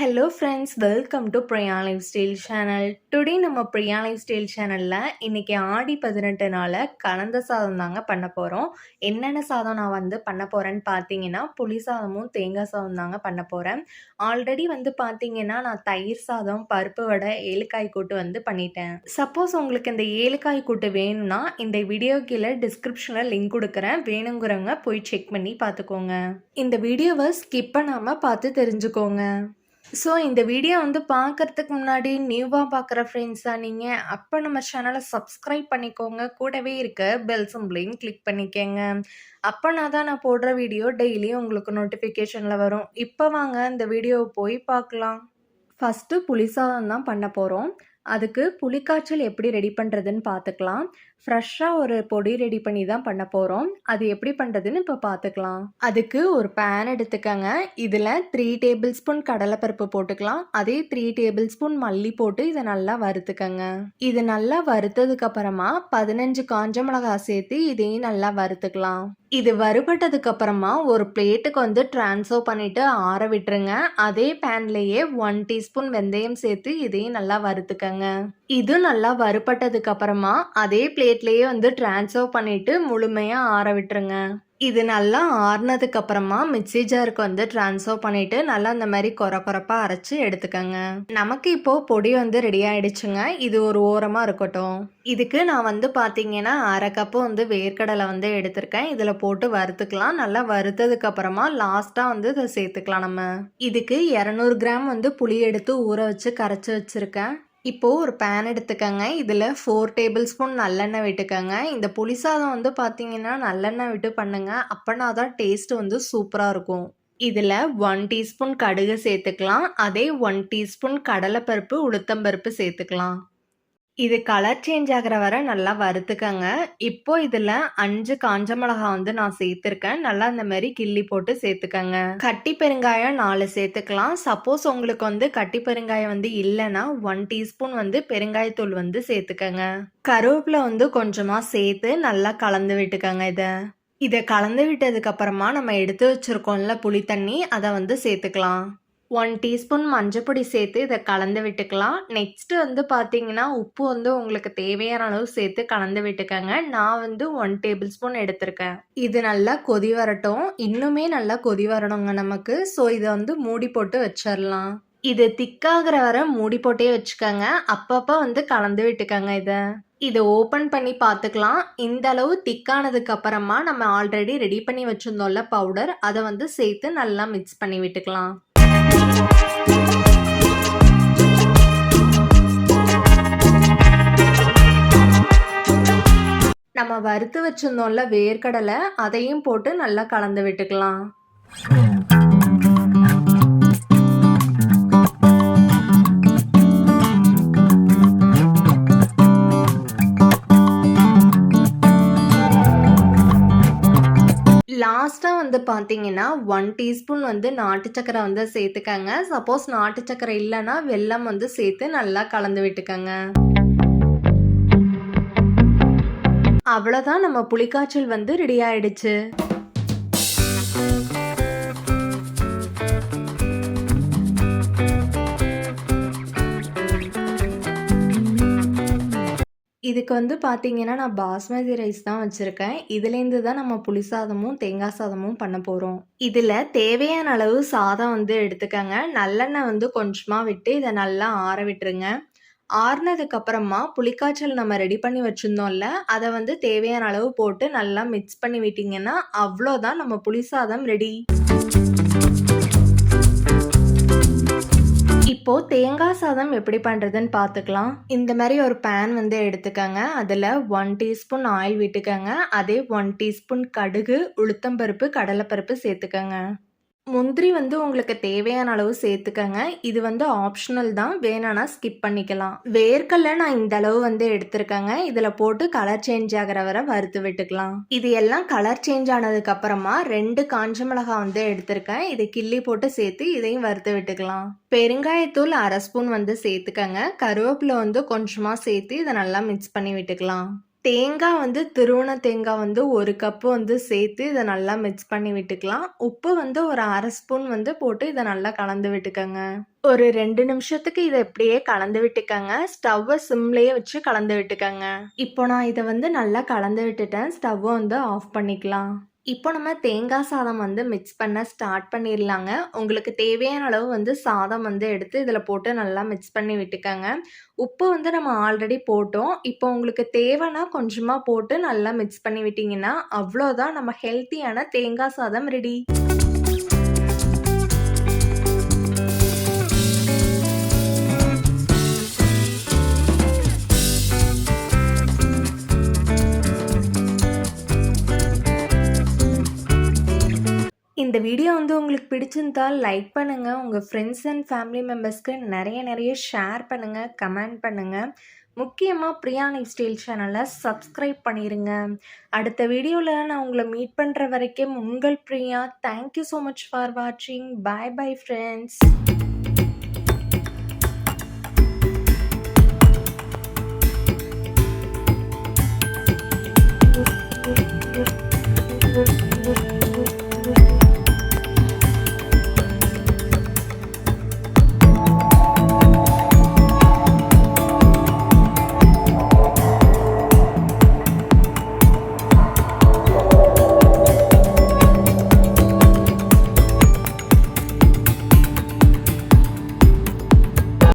Hello friends welcome to Priya lifestyle channel today நம்ம Priya life style சேனலில் இன்றைக்கி ஆடி பதினெட்டு நாளில் கலந்த சாதம் தாங்க பண்ண போகிறோம் என்னென்ன சாதம் நான் வந்து பண்ண போகிறேன்னு பார்த்தீங்கன்னா புளி சாதமும் தேங்காய் சாதம் தாங்க பண்ண போகிறேன் ஆல்ரெடி வந்து பார்த்தீங்கன்னா நான் தயிர் சாதம் பருப்பு வடை ஏலக்காய் கூட்டு வந்து பண்ணிட்டேன். சப்போஸ் உங்களுக்கு இந்த ஏலக்காய் கூட்டு வேணும்னா இந்த வீடியோ கீழே டிஸ்கிரிப்ஷனில் லிங்க் கொடுக்குறேன். வேணுங்கிறவங்க போய் செக் பண்ணி பார்த்துக்கோங்க இந்த வீடியோவை ஸ்கிப் பண்ணாமல் பார்த்து தெரிஞ்சுக்கோங்க. ஸோ இந்த வீடியோ வந்து பார்க்கறதுக்கு முன்னாடி நியூவாக பார்க்குற ஃப்ரெண்ட்ஸாக நீங்கள் அப்போ நம்ம சேனலை சப்ஸ்கிரைப் பண்ணிக்கோங்க. கூடவே இருக்க பெல் சிம்பிளையும் கிளிக் பண்ணிக்கோங்க. அப்போனா தான் நான் போடுற வீடியோ டெய்லியும் உங்களுக்கு நோட்டிஃபிகேஷனில் வரும். இப்போ வாங்க இந்த வீடியோவை போய் பார்க்கலாம். ஃபஸ்ட்டு புளிசாதம் தான் பண்ண போகிறோம் அதுக்கு புளிக்காய்ச்சல் எப்படி ரெடி பண்ணுறதுன்னு பார்த்துக்கலாம் ஃப்ரெஷ்ஷாக ஒரு பொடி ரெடி பண்ணி தான் பண்ண போகிறோம் அது எப்படி பண்ணுறதுன்னு இப்போ பார்த்துக்கலாம் அதுக்கு ஒரு பேன் எடுத்துக்கங்க. இதில் த்ரீ டேபிள் ஸ்பூன் கடலைப்பருப்பு போட்டுக்கலாம். அதே த்ரீ டேபிள் ஸ்பூன் மல்லி போட்டு இதை நல்லா வறுத்துக்கங்க. இது நல்லா வறுத்ததுக்கப்புறமா பதினஞ்சு காஞ்ச மிளகா சேர்த்து இதையும் நல்லா வறுத்துக்கலாம். இது வறுபட்டதுக்கு அப்புறமா ஒரு பிளேட்டுக்கு வந்து ட்ரான்ஸ்ஃபர் பண்ணிட்டு ஆற விட்டுருங்க. அதே பேன்லேயே ஒன் டீஸ்பூன் வெந்தயம் சேர்த்து இதையும் நல்லா வறுத்துக்கங்க. இது நல்லா வறுபட்டதுக்கு அப்புறமா அதே பிளேட்லேயே வந்து ட்ரான்ஸ்ஃபர் பண்ணிட்டு முழுமையாக ஆற விட்டுருங்க. இது நல்லா ஆறுனதுக்கு அப்புறமா மிக்சி ஜாருக்கு வந்து ட்ரான்ஸ்ஃபர் பண்ணிட்டு நல்லா அந்த மாதிரி கொர கொரப்பாக அரைச்சி எடுத்துக்கோங்க. நமக்கு இப்போ பொடி வந்து ரெடி ஆயிடுச்சுங்க. இது ஒரு ஓரமாக இருக்கட்டும். இதுக்கு நான் வந்து பார்த்தீங்கன்னா அரை கப்பு வந்து வேர்க்கடலை வந்து எடுத்திருக்கேன். இதில் போட்டு வறுத்துக்கலாம். நல்லா வறுத்ததுக்கு அப்புறமா லாஸ்ட்டாக வந்து இதை சேர்த்துக்கலாம் நம்ம. இதுக்கு இரநூறு கிராம் வந்து புளி எடுத்து ஊற வச்சு கரைச்சி வச்சுருக்கேன். இப்போது ஒரு பேன் எடுத்துக்கோங்க. இதில் ஃபோர் டேபிள் ஸ்பூன் நல்லெண்ணெய் விட்டுக்கோங்க. இந்த புளி சாதம் வந்து பார்த்தீங்கன்னா நல்லெண்ணெய் விட்டு பண்ணுங்க. அப்போனா தான் டேஸ்ட் வந்து சூப்பராக இருக்கும். இதில் ஒன் டீஸ்பூன் கடுகு சேர்த்துக்கலாம். அதே ஒன் டீஸ்பூன் கடலைப்பருப்பு உளுத்தம்பருப்பு சேர்த்துக்கலாம். இது கலர் சேஞ்ச் ஆகிற வரை நல்லா வறுத்துக்கங்க. இப்போ இதில் அஞ்சு காஞ்ச மிளகா வந்து நான் சேர்த்துருக்கேன். நல்லா இந்த மாதிரி கிள்ளி போட்டு சேர்த்துக்கங்க. கட்டி பெருங்காயம் நாலு சேர்த்துக்கலாம். சப்போஸ் உங்களுக்கு வந்து கட்டி பெருங்காயம் வந்து இல்லைன்னா ஒன் டீஸ்பூன் வந்து பெருங்காயத்தூள் வந்து சேர்த்துக்கங்க. கருவேப்பிலை வந்து கொஞ்சமாக சேர்த்து நல்லா கலந்து விட்டுக்கங்க இதை. இதை கலந்து விட்டதுக்கப்புறமா நம்ம எடுத்து வச்சுருக்கோம்ல புளி தண்ணி அதை வந்து சேர்த்துக்கலாம். ஒன் டீஸ்பூன் மஞ்சப்பொடி சேர்த்து இதை கலந்து விட்டுக்கலாம். நெக்ஸ்ட்டு வந்து பார்த்தீங்கன்னா உப்பு வந்து உங்களுக்கு தேவையான அளவு சேர்த்து கலந்து விட்டுக்கங்க. நான் வந்து ஒன் டேபிள் ஸ்பூன் எடுத்திருக்கேன். இது நல்லா கொதி வரட்டும். இன்னுமே நல்லா கொதி வரணுங்க நமக்கு. ஸோ இதை வந்து மூடி போட்டு வச்சிடலாம் இது திக்காகிற வரை மூடி போட்டே வச்சுக்கோங்க. அப்பப்போ வந்து கலந்து விட்டுக்கோங்க இதை. இதை ஓப்பன் பண்ணி பார்த்துக்கலாம் இந்த அளவு திக்கானதுக்கு அப்புறமா நம்ம ஆல்ரெடி ரெடி பண்ணி வச்சுருந்தோம்ல பவுடர் அதை வந்து சேர்த்து நல்லா மிக்ஸ் பண்ணி விட்டுக்கலாம். நம்ம வறுத்து வச்சிருந்தோம்ல வேர்க்கடலை அதையும் போட்டு நல்லா கலந்து விட்டுக்கலாம். லாஸ்ட்டாக வந்து பார்த்தீங்கன்னா ஒன் டீஸ்பூன் வந்து நாட்டு சக்கரை வந்து சேர்த்துக்கங்க. சப்போஸ் நாட்டு சக்கரை இல்லைன்னா வெல்லம் வந்து சேர்த்து நல்லா கலந்து விட்டுக்கங்க. அவ்வளோதான் நம்ம புளிக்காய்ச்சல் வந்து ரெடி ஆயிடுச்சு. இதுக்கு வந்து பார்த்தீங்கன்னா நான் பாஸ்மதி ரைஸ் தான் வச்சுருக்கேன். இதுலேருந்து தான் நம்ம புளி சாதமும் தேங்காய் சாதமும் பண்ண போகிறோம் இதில் தேவையான அளவு சாதம் வந்து எடுத்துக்கங்க. நல்லெண்ணெய் வந்து கொஞ்சமாக விட்டு இதை நல்லா ஆற விட்டுருங்க. ஆறுனதுக்கப்புறமா புளிக்காய்ச்சல் நம்ம ரெடி பண்ணி வச்சுருந்தோம்ல அதை வந்து தேவையான அளவு போட்டு நல்லா மிக்ஸ் பண்ணி விட்டிங்கன்னா அவ்வளோதான் நம்ம புளி சாதம் ரெடி இப்போது தேங்காய் சாதம் எப்படி பண்ணுறதுன்னு பார்த்துக்கலாம் இந்த மாதிரி ஒரு பேன் வந்து எடுத்துக்கோங்க. அதில் ஒன் டீஸ்பூன் ஆயில் விட்டுக்கோங்க. அதே ஒன் டீஸ்பூன் கடுகு உளுத்தம்பருப்பு கடலைப்பருப்பு சேர்த்துக்கோங்க. முந்திரி வந்து உங்களுக்கு தேவையான அளவு சேர்த்துக்கங்க. இது வந்து ஆப்ஷனல் தான். வேணானா ஸ்கிப் பண்ணிக்கலாம். வேர்க்கல்ல நான் இந்த அளவு வந்து எடுத்திருக்கேங்க. இதில் போட்டு கலர் சேஞ்ச் ஆகிற வரை வறுத்து விட்டுக்கலாம். இது எல்லாம் கலர் சேஞ்ச் ஆனதுக்கு அப்புறமா ரெண்டு காஞ்ச மிளகாய் வந்து எடுத்திருக்கேன். இதை கிள்ளி போட்டு சேர்த்து இதையும் வறுத்து விட்டுக்கலாம். பெருங்காயத்தூள் அரை ஸ்பூன் வந்து சேர்த்துக்கங்க. கருவேப்பிலை வந்து கொஞ்சமாக சேர்த்து இதை நல்லா மிக்ஸ் பண்ணி விட்டுக்கலாம். தேங்காய் வந்து திருவண தேங்காய் வந்து ஒரு கப்பு வந்து சேர்த்து இதை நல்லா மிக்ஸ் பண்ணி விட்டுக்கலாம். உப்பு வந்து ஒரு அரை ஸ்பூன் வந்து போட்டு இதை நல்லா கலந்து விட்டுக்கோங்க ஒரு ரெண்டு நிமிஷத்துக்கு இதை இப்படியே கலந்து விட்டுக்கங்க. ஸ்டவ்வை சிம்லேயே வச்சு கலந்து விட்டுக்கங்க. இப்போ நான் இதை வந்து நல்லா கலந்து விட்டுட்டேன். ஸ்டவ்வை வந்து ஆஃப் பண்ணிக்கலாம். இப்போ நம்ம தேங்காய் சாதம் வந்து மிக்ஸ் பண்ண ஸ்டார்ட் பண்ணிடலாங்க உங்களுக்கு தேவையான அளவு வந்து சாதம் வந்து எடுத்து இதில் போட்டு நல்லா மிக்ஸ் பண்ணி விட்டுக்கோங்க உப்பு வந்து நம்ம ஆல்ரெடி போட்டோம். இப்போ உங்களுக்கு தேவைன்னா கொஞ்சமாக போட்டு நல்லா மிக்ஸ் பண்ணி விட்டிங்கன்னா அவ்வளோதான் நம்ம ஹெல்த்தியான தேங்காய் சாதம் ரெடி. இந்த வீடியோ வந்து உங்களுக்கு பிடிச்சிருந்தா லைக் பண்ணுங்கள் உங்கள் ஃப்ரெண்ட்ஸ் அண்ட் ஃபேமிலி மெம்பர்ஸ்க்கு நிறைய நிறைய ஷேர் பண்ணுங்கள் கமெண்ட் பண்ணுங்கள் முக்கியமாக பிரியா லைஃப் ஸ்டைல் சேனலை சப்ஸ்கிரைப் பண்ணிடுங்க அடுத்த வீடியோவில் நான் உங்களை மீட் பண்ணுற வரைக்கும் உங்கள் Priya. Thank you much for வாட்சிங். Bye bye friends